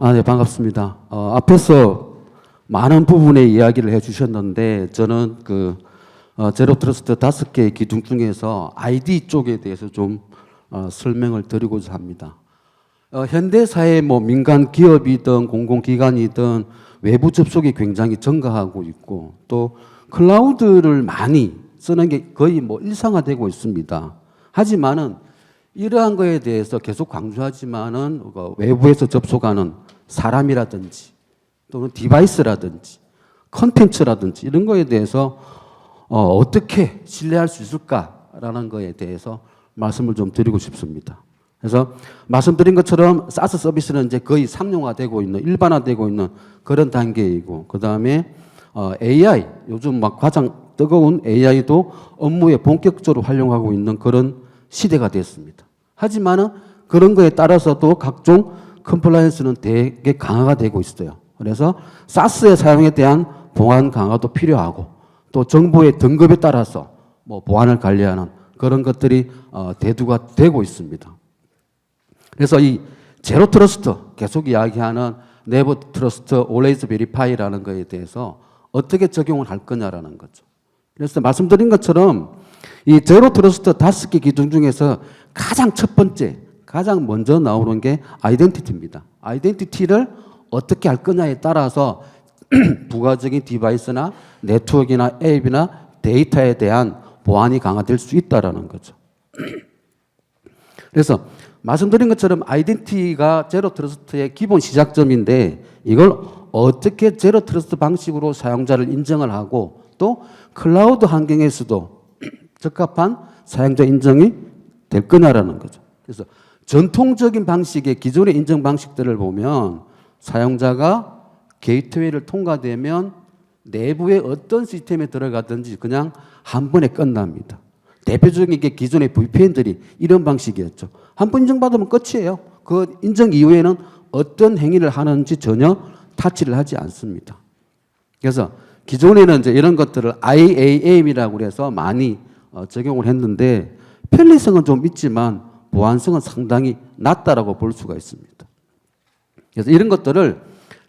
아, 네, 반갑습니다. 어, 앞에서 많은 부분의 이야기를 해 주셨는데 저는 그 어, 제로 트러스트 다섯 개의 기둥 중에서 아이디 쪽에 대해서 좀 어, 설명을 드리고자 합니다. 어, 현대 사회 뭐 민간 기업이든 공공기관이든 외부 접속이 굉장히 증가하고 있고 또 클라우드를 많이 쓰는 게 거의 뭐 일상화되고 있습니다. 하지만은 이러한 거에 대해서 계속 강조하지만은 어, 외부에서 접속하는 사람이라든지 또는 디바이스라든지 컨텐츠라든지 이런 거에 대해서 어, 어떻게 신뢰할 수 있을까라는 거에 대해서 말씀을 좀 드리고 싶습니다. 그래서 말씀드린 것처럼 사스 서비스는 이제 거의 상용화되고 있는 일반화되고 있는 그런 단계이고 그 다음에 어, AI 요즘 막 가장 뜨거운 AI도 업무에 본격적으로 활용하고 있는 그런 시대가 됐습니다. 하지만은 그런 거에 따라서도 각종 컴플라이언스는 되게 강화가 되고 있어요. 그래서 사스의 사용에 대한 보안 강화도 필요하고 또 정보의 등급에 따라서 뭐 보안을 관리하는 그런 것들이 어, 대두가 되고 있습니다. 그래서 이 제로 트러스트 계속 이야기하는 네버 트러스트 always verify라는 거에 대해서 어떻게 적용을 할 거냐라는 거죠. 그래서 말씀드린 것처럼 이 제로 트러스트 다섯 개 기준 중에서 가장 첫 번째, 가장 먼저 나오는 게 아이덴티티입니다. 아이덴티티를 어떻게 할 거냐에 따라서 부가적인 디바이스나 네트워크나 앱이나 데이터에 대한 보안이 강화될 수 있다라는 거죠. 그래서 말씀드린 것처럼 아이덴티티가 제로 트러스트의 기본 시작점인데 이걸 어떻게 제로 트러스트 방식으로 사용자를 인정을 하고 또 클라우드 환경에서도 적합한 사용자 인정이 될 거냐라는 거죠. 그래서 전통적인 방식의 기존의 인정 방식들을 보면 사용자가 게이트웨이를 통과되면 내부의 어떤 시스템에 들어가든지 그냥 한 번에 끝납니다. 대표적인 게 기존의 VPN들이 이런 방식이었죠. 한 번 인정받으면 끝이에요. 그 인정 이후에는 어떤 행위를 하는지 전혀 타치를 하지 않습니다. 그래서 기존에는 이제 이런 것들을 IAM이라고 그래서 많이 어, 적용을 했는데 편리성은 좀 있지만 보안성은 상당히 낮다라고 볼 수가 있습니다. 그래서 이런 것들을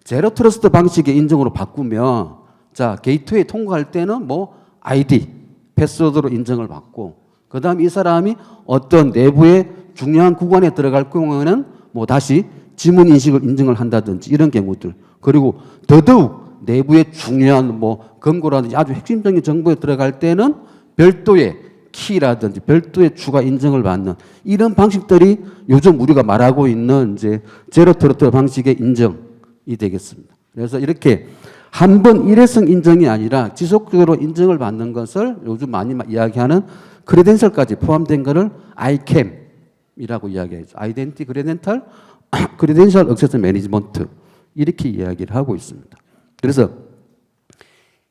제로 트러스트 방식의 인정으로 바꾸면 자 게이트웨이 통과할 때는 뭐 아이디 패스워드로 인정을 받고 그다음 이 사람이 어떤 내부의 중요한 구간에 들어갈 경우에는 뭐 다시 지문 인식을 인증을 한다든지 이런 경우들 그리고 더더욱 내부의 중요한 뭐 금고라든지 아주 핵심적인 정보에 들어갈 때는 별도의 키라든지 별도의 추가 인증을 받는 이런 방식들이 요즘 우리가 말하고 있는 이제 제로 트러스트 방식의 인정이 되겠습니다. 그래서 이렇게 한 번 일회성 인정이 아니라 지속적으로 인정을 받는 것을 요즘 많이 이야기하는 크레덴셜까지 포함된 것을 ICAM이라고 이야기하죠. 아이덴티 크레덴탈 크레덴셜 액세스 매니지먼트 이렇게 이야기를 하고 있습니다. 그래서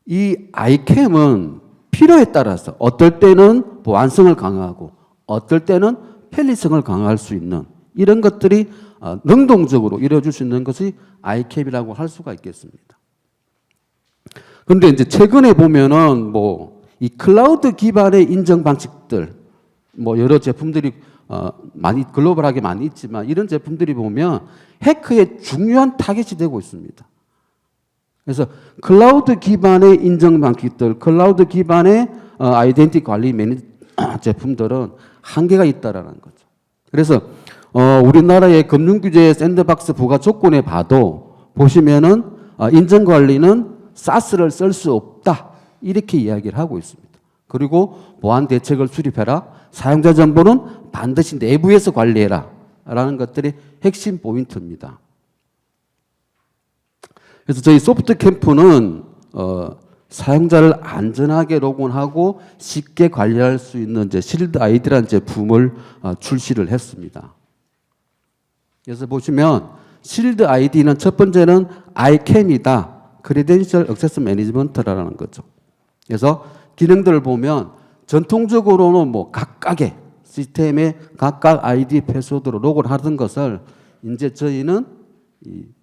이 ICAM은 필요에 따라서 어떨 때는 보안성을 강화하고 어떨 때는 편리성을 강화할 수 있는 이런 것들이 어, 능동적으로 이루어질 수 있는 것이 ICAM이라고 할 수가 있겠습니다. 그런데 이제 최근에 보면은 뭐 이 클라우드 기반의 인정 방식들 뭐 여러 제품들이 어 많이 글로벌하게 많이 있지만 이런 제품들이 보면 해커의 중요한 타겟이 되고 있습니다. 그래서 클라우드 기반의 인정 방식들, 클라우드 기반의 어, 아이덴티 관리 매니 제품들은 한계가 있다라는 거죠. 그래서 어, 우리나라의 금융 규제 샌드박스 부과 조건에 봐도 보시면은 어, 인정 관리는 사스를 쓸 수 없다 이렇게 이야기를 하고 있습니다. 그리고 보안 대책을 수립해라. 사용자 정보는 반드시 내부에서 관리해라. 라는 것들이 핵심 포인트입니다. 그래서 저희 소프트 캠프는 어, 사용자를 안전하게 로그인하고 쉽게 관리할 수 있는 이제 실드 아이디라는 제품을 어, 출시를 했습니다. 그래서 보시면 실드 아이디는 첫 번째는 아이캠이다. 크레덴셜 액세스 매니지먼트라는 거죠. 그래서 기능들을 보면 전통적으로는 뭐 각각의 시스템에 각각 아이디 패스워드로 로그를 하던 것을 이제 저희는 이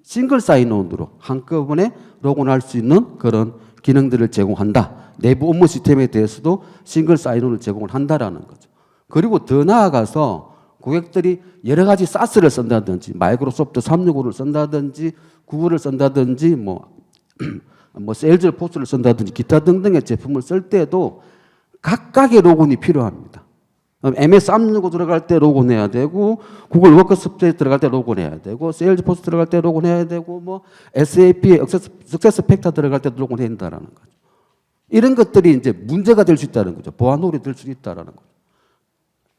싱글 사인온으로 한꺼번에 로그인할 수 있는 그런 기능들을 제공한다. 내부 업무 시스템에 대해서도 싱글 사인온을 제공을 한다라는 거죠. 그리고 더 나아가서 고객들이 여러 가지 사스를 쓴다든지 마이크로소프트 365를 쓴다든지 구글을 쓴다든지 뭐, 뭐 세일즈 포스를 쓴다든지 기타 등등의 제품을 쓸 때도 각각의 로고는 필요합니다. MS 365 들어갈 때 로고 내야 되고 구글 워크스페이스 들어갈 때 로고 내야 되고 세일즈포스 들어갈 때 로고 내야 되고 뭐 SAP 석세스 팩터 들어갈 때 로고 내야 된다라는 거죠. 이런 것들이 이제 문제가 될 수 있다는 거죠. 보안홀이 될 수 있다라는 거죠.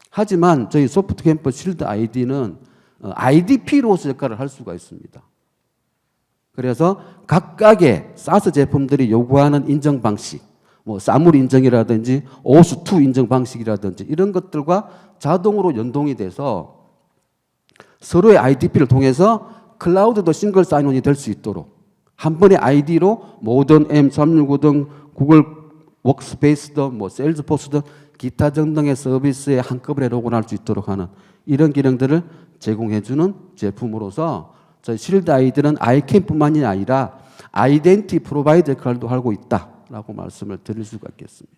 하지만 저희 소프트 캠퍼 실드 아이디는 IDP로서 역할을 할 수가 있습니다. 그래서 각각의 사스 제품들이 요구하는 인정 방식, 뭐 사물 인정이라든지 오스2 인정 방식이라든지 이런 것들과 자동으로 연동이 돼서 서로의 IDP를 통해서 클라우드도 싱글 사인온이 될 수 있도록 한 번의 아이디로 모든 M365 등 구글 워크스페이스든 뭐 세일즈포스든 기타 등등의 서비스에 한꺼번에 로그인할 수 있도록 하는 이런 기능들을 제공해주는 제품으로서 저희 실드 아이들은 아이캠뿐만이 아니라 아이덴티 프로바이더 역할도 하고 있다 라고 말씀을 드릴 수가 있겠습니다.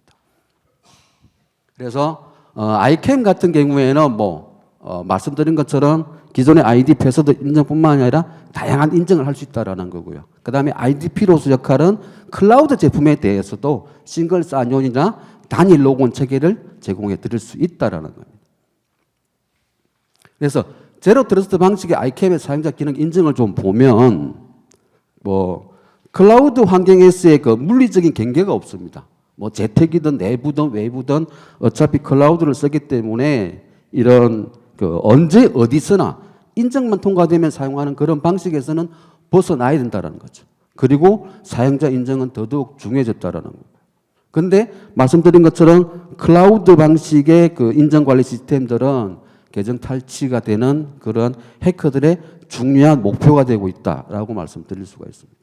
그래서 어, 아이캠 같은 경우에는 뭐 어, 말씀드린 것처럼 기존의 패스워드 인정뿐만 아니라 다양한 인정을 할 수 있다라는 거고요. 그 다음에 IDP로서 역할은 클라우드 제품에 대해서도 싱글 사인온이나 단일 로그인 체계를 제공해 드릴 수 있다라는 겁니다. 그래서 제로 트러스트 방식의 아이캠의 사용자 기능 인증을 좀 보면 뭐 클라우드 환경에서의 그 물리적인 경계가 없습니다. 뭐 재택이든 내부든 외부든 어차피 클라우드를 쓰기 때문에 이런 그 언제 어디서나 인증만 통과되면 사용하는 그런 방식에서는 벗어나야 된다는 거죠. 그리고 사용자 인증은 더더욱 중요해졌다라는 거예요. 근데 말씀드린 것처럼 클라우드 방식의 그 인증 관리 시스템들은 계정 탈취가 되는 그런 해커들의 중요한 목표가 되고 있다라고 말씀드릴 수가 있습니다.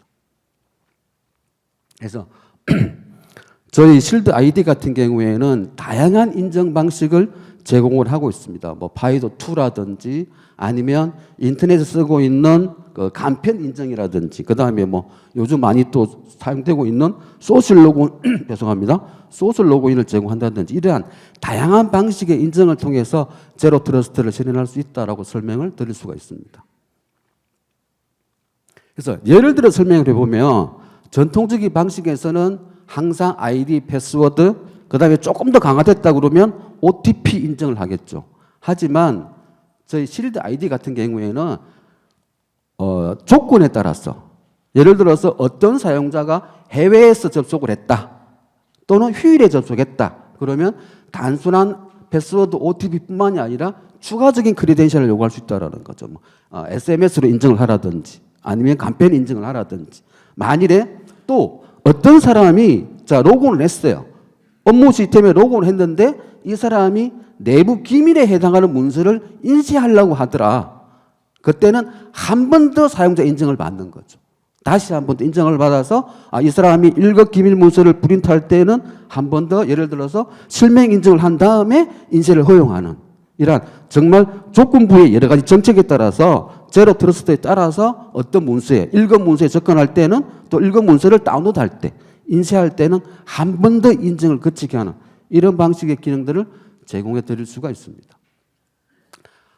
그래서 저희 실드 아이디 같은 경우에는 다양한 인증 방식을 제공을 하고 있습니다. 뭐 파이도 2라든지 아니면 인터넷에 쓰고 있는 그 간편 인증이라든지 그다음에 뭐 요즘 많이 또 사용되고 있는 소셜 로그인 죄송합니다. 소셜 로그인을 제공한다든지 이러한 다양한 방식의 인증을 통해서 제로 트러스트를 실현할 수 있다라고 설명을 드릴 수가 있습니다. 그래서 예를 들어 설명을 해 보면 전통적인 방식에서는 항상 아이디, 패스워드, 그 다음에 조금 더 강화됐다 그러면 OTP 인증을 하겠죠. 하지만 저희 실드 아이디 같은 경우에는 어, 조건에 따라서 예를 들어서 어떤 사용자가 해외에서 접속을 했다 또는 휴일에 접속했다 그러면 단순한 패스워드 OTP뿐만이 아니라 추가적인 크리덴셜을 요구할 수 있다라는 거죠. 뭐, 어, SMS로 인증을 하라든지 아니면 간편 인증을 하라든지 만일에 또 어떤 사람이 자 로그인을 했어요. 업무 시스템에 로그인을 했는데 이 사람이 내부 기밀에 해당하는 문서를 인쇄하려고 하더라. 그때는 한 번 더 사용자 인증을 받는 거죠. 다시 한 번 더 인증을 받아서 아, 이 사람이 일급 기밀 문서를 프린트할 때는 한 번 더 예를 들어서 실명 인증을 한 다음에 인쇄를 허용하는 이러한 정말 조건부의 여러 가지 정책에 따라서 제로 트러스트에 따라서 어떤 문서에 일급 문서에 접근할 때는 또 일급 문서를 다운로드할 때 인쇄할 때는 한 번 더 인증을 거치게 하는 이런 방식의 기능들을 제공해 드릴 수가 있습니다.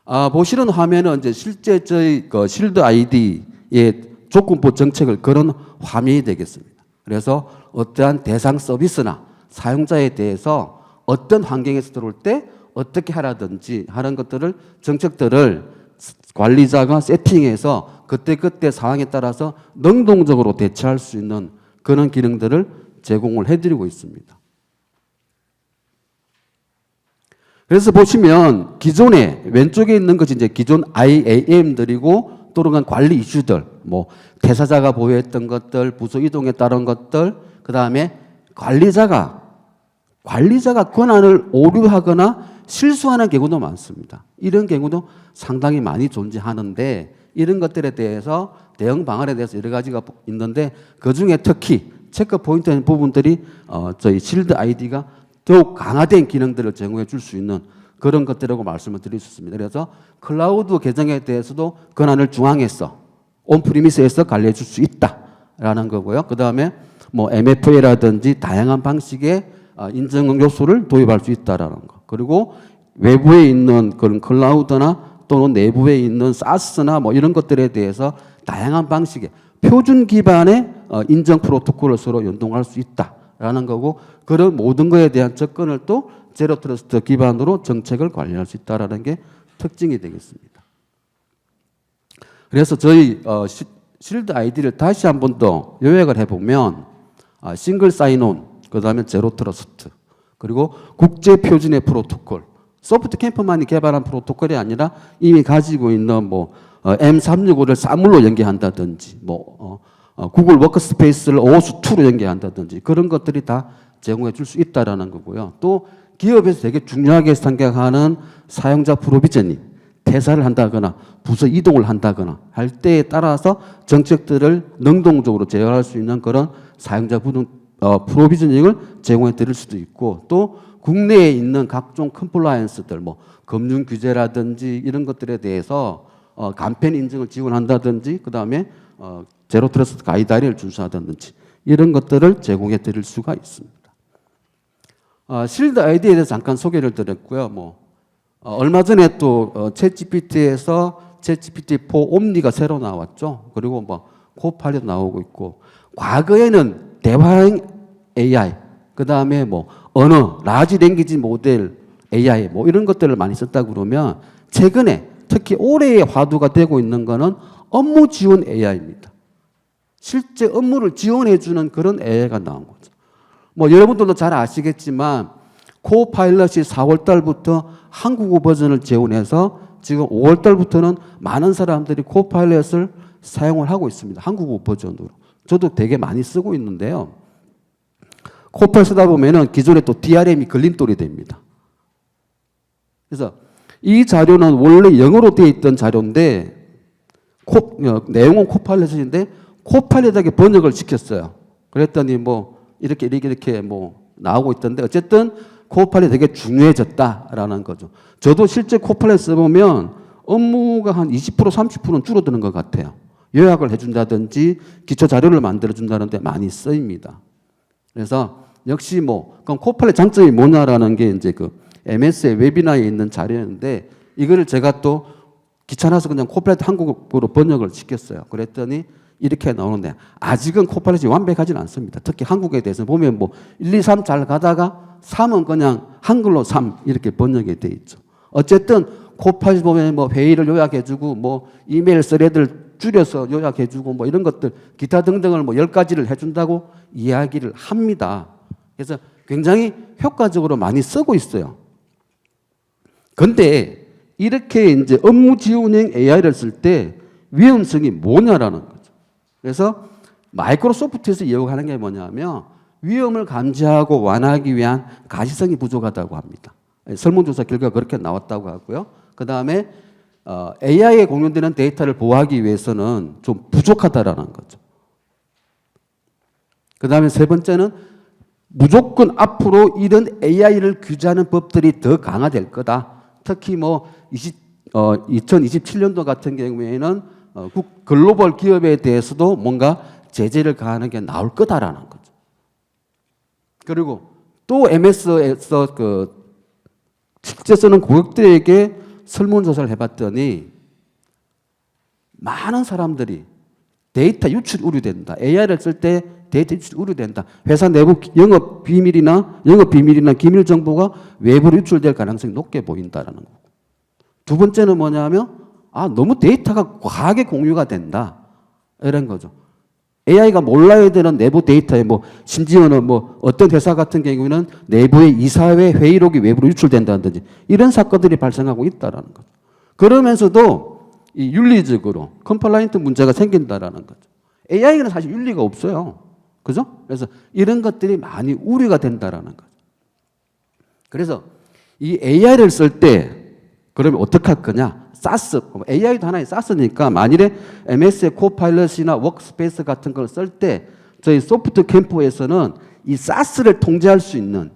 아, 보시는 화면은 이제 실제 저희 그 실드 아이디의 조건부 정책을 그런 화면이 되겠습니다. 그래서 어떠한 대상 서비스나 사용자에 대해서 어떤 환경에서 들어올 때 어떻게 하라든지 하는 것들을 정책들을 관리자가 세팅해서 그때그때 상황에 따라서 능동적으로 대처할 수 있는 그런 기능들을 제공을 해드리고 있습니다. 그래서 보시면 기존에 왼쪽에 있는 것이 이제 기존 IAM들이고 또는 관리 이슈들, 뭐 대사자가 보유했던 것들, 부서 이동에 따른 것들, 그 다음에 관리자가 관리자가 권한을 오류하거나 실수하는 경우도 많습니다. 이런 경우도 상당히 많이 존재하는데 이런 것들에 대해서 대응 방안에 대해서 여러 가지가 있는데 그 중에 특히 체크 포인트인 부분들이 어, 저희 실드 아이디가 더욱 강화된 기능들을 제공해 줄 수 있는 그런 것들이라고 말씀을 드릴 수 있습니다. 그래서 클라우드 계정에 대해서도 권한을 중앙에서 온프리미스에서 관리해 줄 수 있다라는 거고요. 그 다음에 뭐 MFA라든지 다양한 방식의 어, 인증 요소를 도입할 수 있다라는 거. 그리고 외부에 있는 그런 클라우드나 또는 내부에 있는 사스나 뭐 이런 것들에 대해서 다양한 방식의 표준 기반의 어, 인정 프로토콜을 서로 연동할 수 있다라는 거고 그런 모든 것에 대한 접근을 또 제로 트러스트 기반으로 정책을 관리할 수 있다라는 게 특징이 되겠습니다. 그래서 저희 어, 시, 실드 아이디를 다시 한 번 더 요약을 해보면 아, 싱글 사인온, 그 다음에 제로 트러스트, 그리고 국제 표준의 프로토콜, 소프트 캠프만이 개발한 프로토콜이 아니라 이미 가지고 있는 뭐 어, M365를 사물로 연계한다든지, 뭐 어, 어, 구글 워크스페이스를 OS2로 연계한다든지 그런 것들이 다 제공해 줄 수 있다라는 거고요. 또 기업에서 되게 중요하게 생각하는 사용자 프로비저닝, 퇴사를 한다거나 부서 이동을 한다거나 할 때에 따라서 정책들을 능동적으로 제어할 수 있는 그런 사용자 부등 어, 프로비저닝을 제공해 드릴 수도 있고 또 국내에 있는 각종 컴플라이언스들 뭐 금융 규제라든지 이런 것들에 대해서 어, 간편 인증을 지원한다든지 그다음에 어, 제로 트러스트 가이드라인을 준수하다든지 이런 것들을 제공해 드릴 수가 있습니다. 어, 실드 아이디에 대해서 잠깐 소개를 드렸고요. 뭐 어, 얼마 전에 또 어, 챗GPT에서 챗GPT 4 옴니가 새로 나왔죠. 그리고 뭐 코파일럿 나오고 있고 과거에는 대화형 AI 그 다음에 뭐 언어 라지 랭귀지 모델 AI 뭐 이런 것들을 많이 썼다 그러면 최근에 특히 올해의 화두가 되고 있는 거는 업무 지원 AI입니다. 실제 업무를 지원해 주는 그런 AI가 나온 거죠. 뭐 여러분들도 잘 아시겠지만 코파일럿이 4월 달부터 한국어 버전을 지원해서 지금 5월 달부터는 많은 사람들이 코파일럿을 사용을 하고 있습니다. 한국어 버전으로. 저도 되게 많이 쓰고 있는데요. 코파일 쓰다 보면은 기존에 또 DRM이 걸림돌이 됩니다. 그래서 이 자료는 원래 영어로 되어 있던 자료인데 코, 어, 내용은 코파일럿인데 코파일럿에게 번역을 시켰어요. 그랬더니 뭐 이렇게 이렇게 이렇게 뭐 나오고 있던데 어쨌든 코파일럿 되게 중요해졌다라는 거죠. 저도 실제 코파일럿 써보면 업무가 한 20% 30%는 줄어드는 것 같아요. 요약을 해준다든지 기초 자료를 만들어준다는데 많이 쓰입니다. 그래서 역시 뭐 그럼 코팔의 장점이 뭐냐라는 게 이제 그 MS의 웨비나에 있는 자료였는데 이거를 제가 또 귀찮아서 그냥 코팔렛 한국어로 번역을 시켰어요. 그랬더니 이렇게 나오는데 아직은 코팔렛이 완벽하지는 않습니다. 특히 한국에 대해서 보면 뭐 1, 2, 3 잘 가다가 3은 그냥 한글로 3 이렇게 번역이 돼 있죠. 어쨌든 코팔렛 보면 뭐 회의를 요약해주고 뭐 이메일 스레드를 줄여서 요약해주고 뭐 이런 것들 기타 등등을 뭐 열 가지를 해준다고 이야기를 합니다. 그래서 굉장히 효과적으로 많이 쓰고 있어요. 근데 이렇게 이제 업무 지원형 AI를 쓸 때 위험성이 뭐냐라는 거죠. 그래서 마이크로소프트에서 이용하는 게 뭐냐면 위험을 감지하고 완화하기 위한 가시성이 부족하다고 합니다. 설문조사 결과가 그렇게 나왔다고 하고요. 그 다음에 어, AI에 공유되는 데이터를 보호하기 위해서는 좀 부족하다라는 거죠. 그 다음에 세 번째는 무조건 앞으로 이런 AI를 규제하는 법들이 더 강화될 거다. 특히 뭐 20, 어, 2027년도 같은 경우에는 어, 국, 글로벌 기업에 대해서도 뭔가 제재를 가하는 게 나올 거다라는 거죠. 그리고 또 MS에서 그 실제 쓰는 고객들에게 설문조사를 해봤더니 많은 사람들이 데이터 유출 우려된다. AI를 쓸 때 데이터 유출 우려된다. 회사 내부 영업 비밀이나 영업 비밀이나 기밀 정보가 외부로 유출될 가능성이 높게 보인다라는 거고. 두 번째는 뭐냐면 아 너무 데이터가 과하게 공유가 된다 이런 거죠. AI가 몰라야 되는 내부 데이터에 뭐 심지어는 뭐 어떤 회사 같은 경우에는 내부의 이사회 회의록이 외부로 유출된다든지 이런 사건들이 발생하고 있다라는 거죠. 그러면서도 이 윤리적으로 컴플라이언트 문제가 생긴다라는 거죠. AI는 사실 윤리가 없어요. 그죠? 그래서 이런 것들이 많이 우려가 된다라는 거죠. 그래서 이 AI를 쓸 때 그러면 어떻게 할 거냐? 사스, AI도 하나의 사스니까 만일에 MS의 코파일럿이나 워크스페이스 같은 걸 쓸 때 저희 소프트 캠프에서는 이 사스를 통제할 수 있는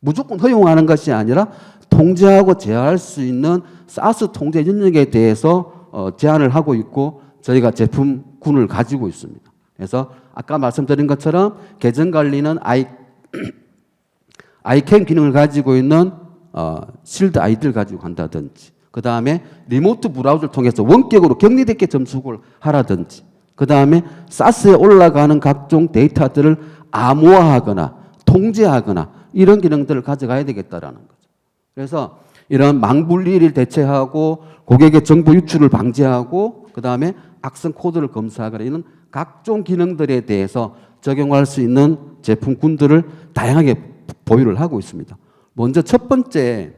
무조건 허용하는 것이 아니라 통제하고 제어할 수 있는 사스 통제 능력에 대해서 어, 제안을 하고 있고 저희가 제품군을 가지고 있습니다. 그래서 아까 말씀드린 것처럼 계정 관리는 아이 아이캠 기능을 가지고 있는 어, 실드 아이디를 가지고 간다든지 그 다음에 리모트 브라우저를 통해서 원격으로 격리되게 접속을 하라든지 그 다음에 사스에 올라가는 각종 데이터들을 암호화하거나 통제하거나 이런 기능들을 가져가야 되겠다라는 거죠. 그래서 이런 망분리를 대체하고 고객의 정보 유출을 방지하고 그 다음에 악성 코드를 검사하거나 이런 각종 기능들에 대해서 적용할 수 있는 제품군들을 다양하게 보유를 하고 있습니다. 먼저 첫 번째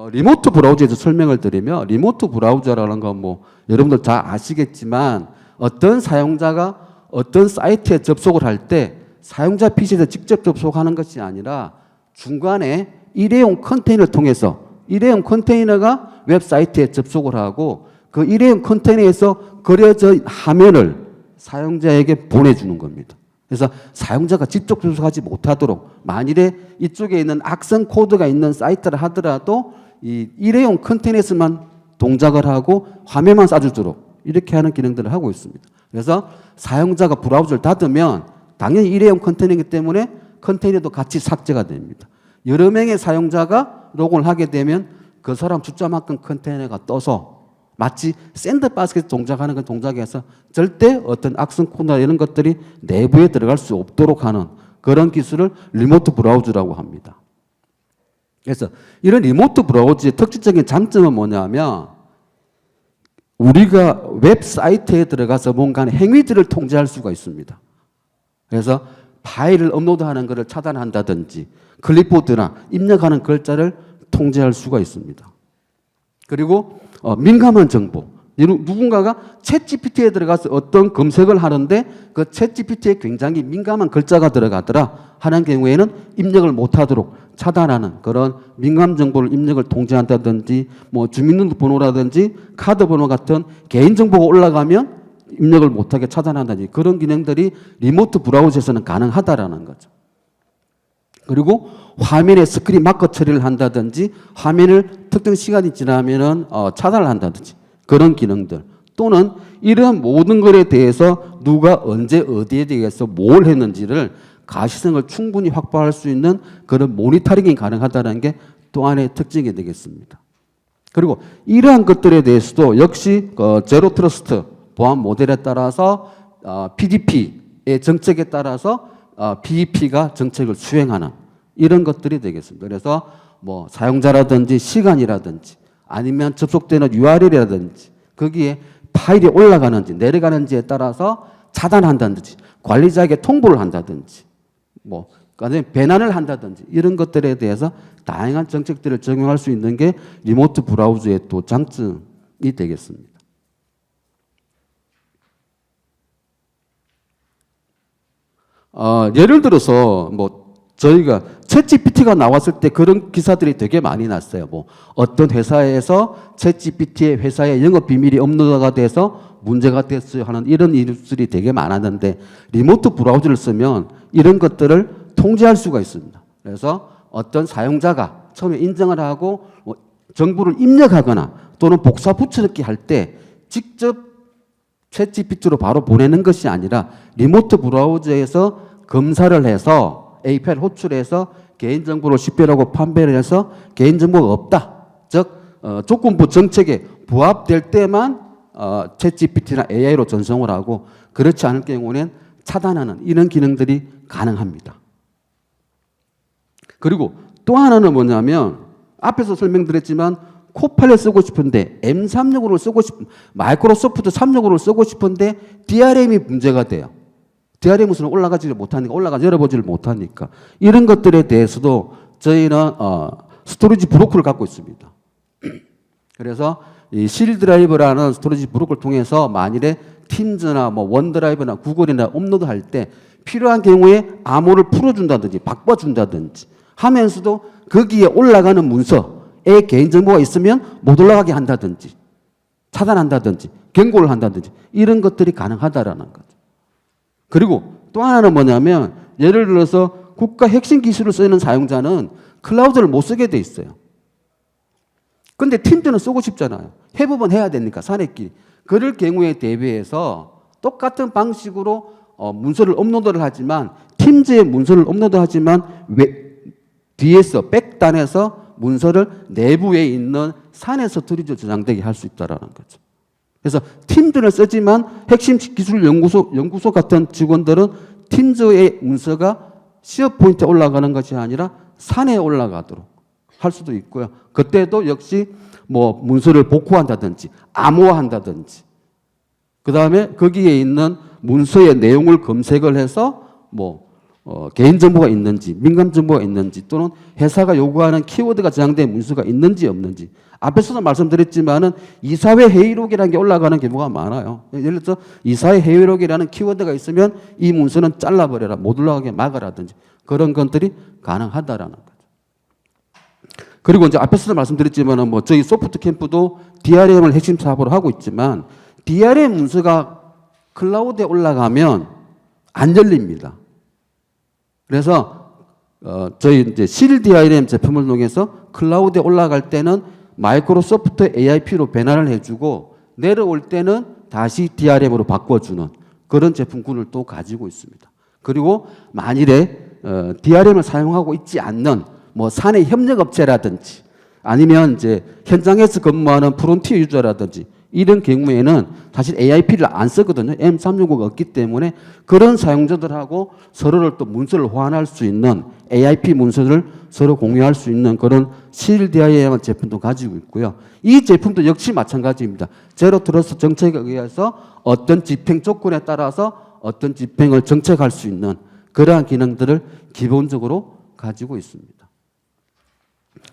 어, 리모트 브라우저에서 설명을 드리면 리모트 브라우저라는 건 뭐 여러분들 다 아시겠지만 어떤 사용자가 어떤 사이트에 접속을 할 때 사용자 PC에서 직접 접속하는 것이 아니라 중간에 일회용 컨테이너를 통해서 일회용 컨테이너가 웹사이트에 접속을 하고 그 일회용 컨테이너에서 그려져 화면을 사용자에게 보내주는 겁니다. 그래서 사용자가 직접 접속하지 못하도록 만일에 이쪽에 있는 악성 코드가 있는 사이트를 하더라도 이 일회용 컨테이너에서만 동작을 하고 화면만 쏴주도록 이렇게 하는 기능들을 하고 있습니다. 그래서 사용자가 브라우저를 닫으면 당연히 일회용 컨테이너이기 때문에 컨테이너도 같이 삭제가 됩니다. 여러 명의 사용자가 로그를 하게 되면 그 사람 숫자만큼 컨테이너가 떠서 마치 샌드박스에서 동작하는 그 동작에서 절대 어떤 악성 코드나 이런 것들이 내부에 들어갈 수 없도록 하는 그런 기술을 리모트 브라우저라고 합니다. 그래서 이런 리모트 브라우저의 특징적인 장점은 뭐냐면 우리가 웹사이트에 들어가서 뭔가 행위들을 통제할 수가 있습니다. 그래서 파일을 업로드하는 것을 차단한다든지 클립보드나 입력하는 글자를 통제할 수가 있습니다. 그리고 어, 민감한 정보. 누군가가 챗 GPT에 들어가서 어떤 검색을 하는데 그 챗 GPT에 굉장히 민감한 글자가 들어가더라 하는 경우에는 입력을 못하도록 차단하는 그런 민감 정보를 입력을 통제한다든지 뭐 주민등록번호라든지 카드 번호 같은 개인 정보가 올라가면 입력을 못하게 차단한다든지 그런 기능들이 리모트 브라우저에서는 가능하다라는 거죠. 그리고 화면에 스크린 마커 처리를 한다든지 화면을 특정 시간이 지나면은 어, 차단을 한다든지 그런 기능들 또는 이런 모든 것에 대해서 누가 언제 어디에 대해서 뭘 했는지를 가시성을 충분히 확보할 수 있는 그런 모니터링이 가능하다는 게 또 하나의 특징이 되겠습니다. 그리고 이러한 것들에 대해서도 역시 어, 제로 트러스트 보안 모델에 따라서 어, PDP의 정책에 따라서 어, BEP가 정책을 수행하는 이런 것들이 되겠습니다. 그래서 뭐 사용자라든지 시간이라든지 아니면 접속되는 URL이라든지 거기에 파일이 올라가는지 내려가는지에 따라서 차단한다든지 관리자에게 통보를 한다든지 뭐 그다음에 배난을 한다든지 이런 것들에 대해서 다양한 정책들을 적용할 수 있는 게 리모트 브라우저의 또 장점이 되겠습니다. 어, 예를 들어서 뭐 저희가 챗GPT가 나왔을 때 그런 기사들이 되게 많이 났어요. 뭐 어떤 회사에서 챗GPT의 회사의 영업 비밀이 업로드가 돼서 문제가 됐어요 하는 이런 일들이 되게 많았는데 리모트 브라우저를 쓰면 이런 것들을 통제할 수가 있습니다. 그래서 어떤 사용자가 처음에 인정을 하고 뭐 정보를 입력하거나 또는 복사 붙여넣기 할 때 직접 챗GPT로 바로 보내는 것이 아니라 리모트 브라우저에서 검사를 해서 API를 호출해서 개인정보를 식별하고 판별을 해서 개인정보가 없다. 즉 어, 조건부 정책에 부합될 때만 어, 챗GPT나 AI로 전송을 하고 그렇지 않을 경우는 차단하는 이런 기능들이 가능합니다. 그리고 또 하나는 뭐냐면 앞에서 설명드렸지만 코팔렛 쓰고 싶은데 M365를 쓰고 싶 마이크로소프트 365를 쓰고 싶은데 DRM이 문제가 돼요. DRM은 올라가지를 못하니까 올라가지 열어보지를 못하니까 이런 것들에 대해서도 저희는 어, 스토리지 브로커를 갖고 있습니다. 그래서 이 실드라이브라는 스토리지 브로커를 통해서 만일에 팀즈나 뭐 원드라이브나 구글이나 업로드 할 때 필요한 경우에 암호를 풀어준다든지 바꿔준다든지 하면서도 거기에 올라가는 문서에 개인정보가 있으면 못 올라가게 한다든지 차단한다든지 경고를 한다든지 이런 것들이 가능하다라는 거죠. 그리고 또 하나는 뭐냐면 예를 들어서 국가 핵심 기술을 쓰는 사용자는 클라우드를 못 쓰게 돼 있어요. 근데 팀즈는 쓰고 싶잖아요. 해부분 해야 되니까 산업끼리. 그럴 경우에 대비해서 똑같은 방식으로 어, 문서를 업로드를 하지만 팀즈의 문서를 업로드하지만 왜 뒤에서 백단에서 문서를 내부에 있는 산에서 들이져 저장되게 할 수 있다라는 거죠. 그래서 팀즈를 쓰지만 핵심 기술 연구소 연구소 같은 직원들은 팀즈의 문서가 시어 포인트에 올라가는 것이 아니라 산에 올라가도록 할 수도 있고요. 그때도 역시 뭐 문서를 복구한다든지 암호화한다든지 그 다음에 거기에 있는 문서의 내용을 검색을 해서 뭐 어, 개인정보가 있는지 민감정보가 있는지 또는 회사가 요구하는 키워드가 저장된 문서가 있는지 없는지 앞에서도 말씀드렸지만은 이사회 회의록이라는 게 올라가는 경우가 많아요. 예를 들어서 이사회 회의록이라는 키워드가 있으면 이 문서는 잘라버려라 못 올라가게 막으라든지 그런 것들이 가능하다라는 거죠. 그리고 이제 앞에서도 말씀드렸지만은 뭐 저희 소프트 캠프도 DRM을 핵심 사업으로 하고 있지만 DRM 문서가 클라우드에 올라가면 안 열립니다. 그래서 어 저희 이제 실 DRM 제품을 통해서 클라우드에 올라갈 때는 마이크로소프트 AIP로 변환을 해주고 내려올 때는 다시 DRM으로 바꿔주는 그런 제품군을 또 가지고 있습니다. 그리고 만일에 어, DRM을 사용하고 있지 않는 뭐 사내 협력업체라든지 아니면 이제 현장에서 근무하는 프론티어 유저라든지 이런 경우에는 사실 AIP를 안 쓰거든요. M365가 없기 때문에 그런 사용자들하고 서로를 또 문서를 호환할 수 있는 AIP 문서를 서로 공유할 수 있는 그런 실DIM 제품도 가지고 있고요. 이 제품도 역시 마찬가지입니다. 제로 트러스트 정책에 의해서 어떤 집행 조건에 따라서 어떤 집행을 정책할 수 있는 그러한 기능들을 기본적으로 가지고 있습니다.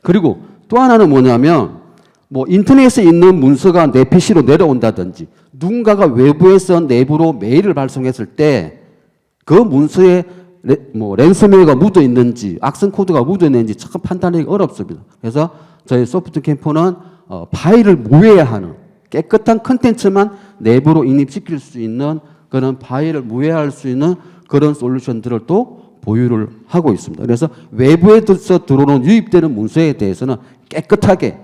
그리고 또 하나는 뭐냐면 뭐 인터넷에 있는 문서가 내 PC로 내려온다든지 누군가가 외부에서 내부로 메일을 발송했을 때 그 문서에 레, 뭐 랜섬웨어가 묻어 있는지 악성 코드가 묻어 있는지 참 판단하기 어렵습니다. 그래서 저희 소프트 캠프는 어, 파일을 무해하는 깨끗한 컨텐츠만 내부로 인입시킬 수 있는 그런 파일을 무해할 수 있는 그런 솔루션들을 또 보유를 하고 있습니다. 그래서 외부에서 들어오는 유입되는 문서에 대해서는 깨끗하게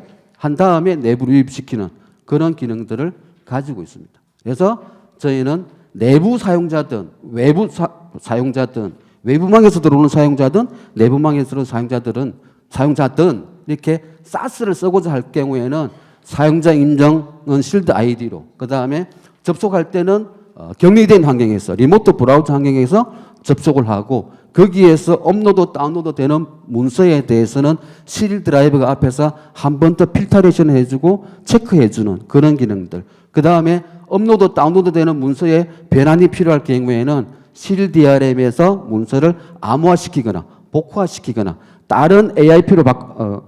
한 다음에 내부로 유입시키는 그런 기능들을 가지고 있습니다. 그래서 저희는 내부 사용자든 외부 사, 사용자든 외부망에서 들어오는 사용자든 내부망에서 들어오는 사용자들은 사용자든 이렇게 사스를 쓰고자 할 경우에는 사용자 인정은 실드 아이디로 그 다음에 접속할 때는 어, 격리된 환경에서 리모트 브라우저 환경에서 접속을 하고 거기에서 업로드 다운로드 되는 문서에 대해서는 실 드라이브가 앞에서 한 번 더 필터레이션 해주고 체크해주는 그런 기능들. 그 다음에 업로드 다운로드 되는 문서에 변환이 필요할 경우에는 실 DRM에서 문서를 암호화시키거나 복화시키거나 다른 AIP로 바, 어,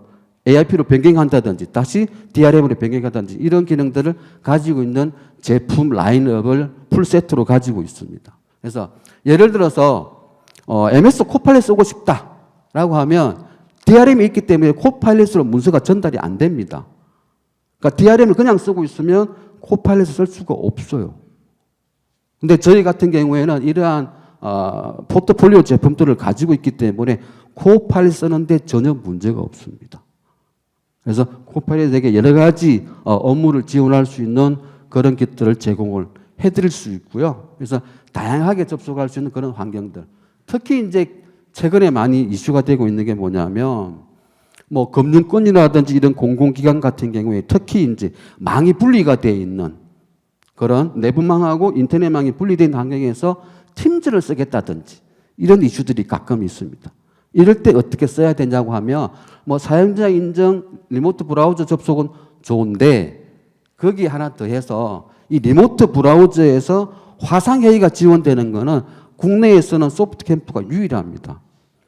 AIP로 변경한다든지 다시 DRM으로 변경한다든지 이런 기능들을 가지고 있는 제품 라인업을 풀세트로 가지고 있습니다. 그래서 예를 들어서 어, MS 코파일럿 쓰고 싶다라고 하면 DRM이 있기 때문에 코파일럿으로 문서가 전달이 안 됩니다. 그러니까 DRM을 그냥 쓰고 있으면 코파일럿을 쓸 수가 없어요. 근데 저희 같은 경우에는 이러한 어, 포트폴리오 제품들을 가지고 있기 때문에 코파일럿 쓰는데 전혀 문제가 없습니다. 그래서 코파일럿에게 여러 가지 어, 업무를 지원할 수 있는 그런 kit들을 제공을 해드릴 수 있고요. 그래서 다양하게 접속할 수 있는 그런 환경들. 특히 이제 최근에 많이 이슈가 되고 있는 게 뭐냐면 뭐 금융권이라든지 이런 공공기관 같은 경우에 특히 이제 망이 분리가 되어 있는 그런 내부망하고 인터넷망이 분리된 환경에서 팀즈를 쓰겠다든지 이런 이슈들이 가끔 있습니다. 이럴 때 어떻게 써야 되냐고 하면 뭐 사용자 인정 리모트 브라우저 접속은 좋은데 거기 하나 더 해서 이 리모트 브라우저에서 화상 회의가 지원되는 거는 국내에서는 소프트 캠프가 유일합니다.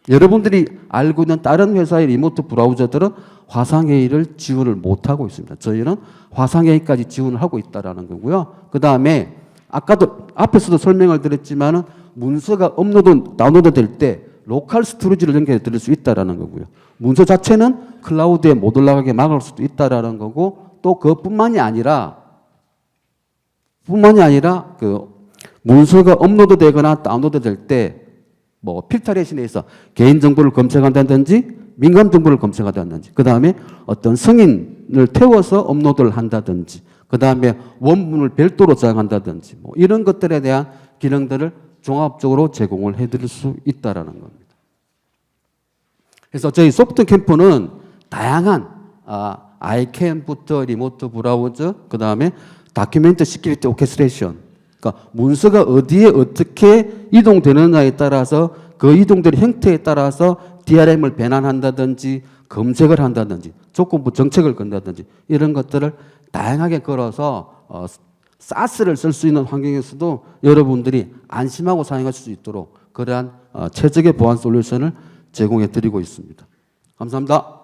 여러분들이 알고 있는 다른 회사의 리모트 브라우저들은 화상 회의를 지원을 못 하고 있습니다. 저희는 화상 회의까지 지원을 하고 있다라는 거고요. 그 다음에 아까도 앞에서도 설명을 드렸지만은 문서가 업로드 다운로드 될 때 로컬 스토리지를 연결해 드릴 수 있다라는 거고요. 문서 자체는 클라우드에 못 올라가게 막을 수도 있다라는 거고 또 그것뿐만이 아니라 뿐만이 아니라 그 문서가 업로드 되거나 다운로드 될 때 뭐 필터레이션에서 개인 정보를 검색한다든지 민감 정보를 검색한다든지 그 다음에 어떤 승인을 태워서 업로드를 한다든지 그 다음에 원문을 별도로 저장한다든지 뭐 이런 것들에 대한 기능들을 종합적으로 제공을 해드릴 수 있다라는 겁니다. 그래서 저희 소프트 캠프는 다양한 아, 아이캔부터 리모트 브라우저 그 다음에 다큐멘트 시큐리티 오케스트레이션 그러니까 문서가 어디에 어떻게 이동되느냐에 따라서 그 이동되는 형태에 따라서 DRM을 배난한다든지 검색을 한다든지 조건부 정책을 건다든지 이런 것들을 다양하게 걸어서 어, 사스를 쓸 수 있는 환경에서도 여러분들이 안심하고 사용하실 수 있도록 그러한 어, 최적의 보안 솔루션을 제공해 드리고 있습니다. 감사합니다.